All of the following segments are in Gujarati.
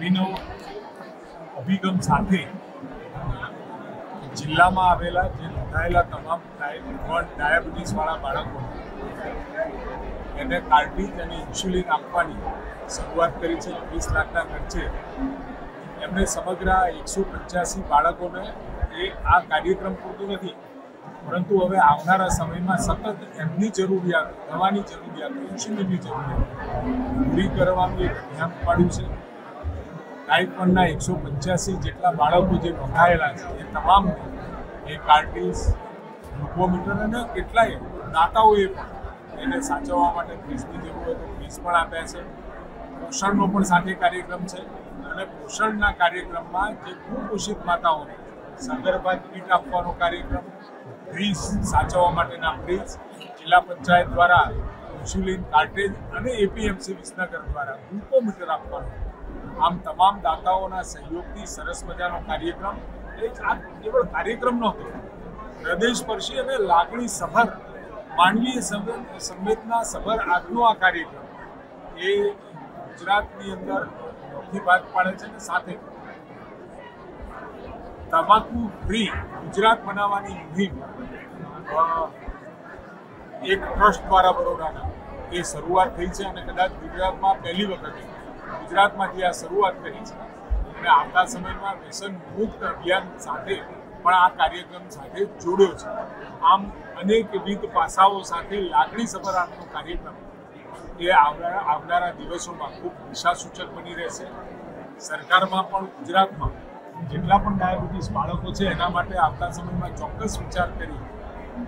અભિનવ અભિગમ સાથે જિલ્લામાં આવેલા જે નોંધાયેલા તમામ ડાયાબિટીસવાળા બાળકો એને કાર્ટીજ અને ઇન્સ્યુલિન આપવાની શરૂઆત કરી છે. વીસ લાખના ખર્ચે એમને સમગ્ર એકસો પંચ્યાસી બાળકોને એ આ કાર્યક્રમ પૂરતું નથી. પરંતુ હવે આવનારા સમયમાં સતત એમની જરૂરિયાત, દવાની જરૂરિયાત, ઇન્સ્યુલિનની જરૂરિયાત પૂરી કરવાનું એક અભિયાન પાડ્યું છે. ટાઈપ એકસો પંચ્યાસી જેટલા બાળકો જે નોંધાયેલા છે, એ તમામ એ કાર્ટીસ ગ્લુકોમીટર અને કેટલાય દાતાઓએ પણ એને સાચવવા માટે ફીસની જરૂર હોય તો ફીસ પણ આપ્યા છે. પોષણનો પણ સાથે કાર્યક્રમ છે અને પોષણના કાર્યક્રમમાં જે કુપોષિત માતાઓને સગર્ભા કીટ આપવાનો કાર્યક્રમ ફ્રીજ સાચવવા માટેના ફ્રીજ જિલ્લા પંચાયત દ્વારા ઇન્સ્યુલિન કાર્ટેજ અને એપીએમસી વિસનગર દ્વારા ગ્લુકોમીટર આપવાનું આમ તમામ દાતાઓના સહયોગથી સરસ મજાનો કાર્યક્રમ. એ આ કેવળ કાર્યક્રમ નહોતો હૃદયસ્પર્શી અને લાગણી સભર, માનવીય સંવેદના સભર આજનો આ કાર્યક્રમ. એ ગુજરાતની અંદર મોટી ભાગ પાડે છે અને સાથે તમાકુ ફ્રી ગુજરાત બનાવવાની મુહિમ એક ટ્રસ્ટ દ્વારા બરોડાના. એ શરૂઆત થઈ છે અને કદાચ ગુજરાતમાં પહેલી વખતે ગુજરાતમાંથી આ શરૂઆત કરી છે. અને આવતા સમયમાં વ્યસન મુક્ત અભિયાન સાથે પણ આ કાર્યક્રમ સાથે જોડ્યો છે. આમ અનેકવિધ પાસાઓ સાથે લાગણી સભર આજનો કાર્યક્રમ એ આવનારા આવનારા દિવસોમાં ખૂબ દિશાસૂચક બની રહેશે. સરકારમાં પણ, ગુજરાતમાં જેટલા પણ ડાયાબિટીસ બાળકો છે, એના માટે આવતા સમયમાં ચોક્કસ વિચાર કરી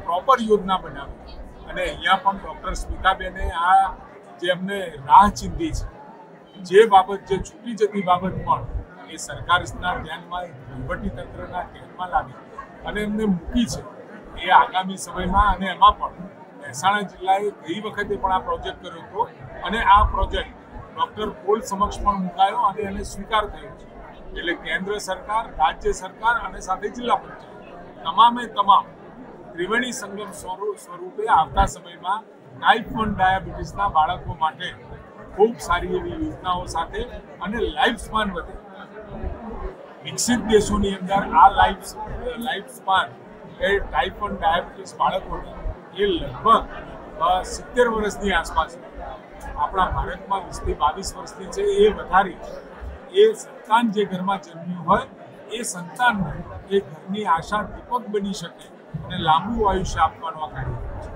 પ્રોપર યોજના બનાવી. અને અહીંયા પણ ડૉક્ટર સ્મિતાબેને આ જે અમને રાહ ચીંધી છે જે બાબત, જે છૂટી જતી બાબત પણ એ સરકારના ધ્યાનમાં વહીવટી તંત્રના ધ્યાનમાં લાવી અને એમને મૂકી છે એ આગામી સમયમાં અને એમાં પણ મહેસાણા જિલ્લાએ ગઈ વખતે પણ આ પ્રોજેક્ટ કર્યો હતો અને આ પ્રોજેક્ટ ડૉક્ટર પોલ સમક્ષ પણ મુકાયો અને એને સ્વીકાર થયો છે. એટલે કેન્દ્ર સરકાર, રાજ્ય સરકાર અને સાથે જિલ્લા પંચાયત તમામે તમામ ત્રિવેણી સંગમ સ્વરૂપે આવતા સમયમાં ટાઈપ વન ડાયાબિટીસના બાળકો માટે ખૂબ સારી એવી યોજનાઓ સાથે અને લાઈફ સ્પાન વધે. વિકસિત દેશોની અંદર આ લાઈફ લાઈફ સ્પાન એ ટાઈપ વન ડાયાબિટીસ બાળકોને એ લગભગ સિત્તેર વર્ષની આસપાસ, આપણા ભારતમાં વીસથી બાવીસ વર્ષની છે, એ વધારી, એ સંતાન જે ઘરમાં જન્મ્યું હોય, એ સંતાન એ ઘરની આશા દીપક બની શકે અને લાંબુ આયુષ્ય આપવાનો આ કાર્ય છે.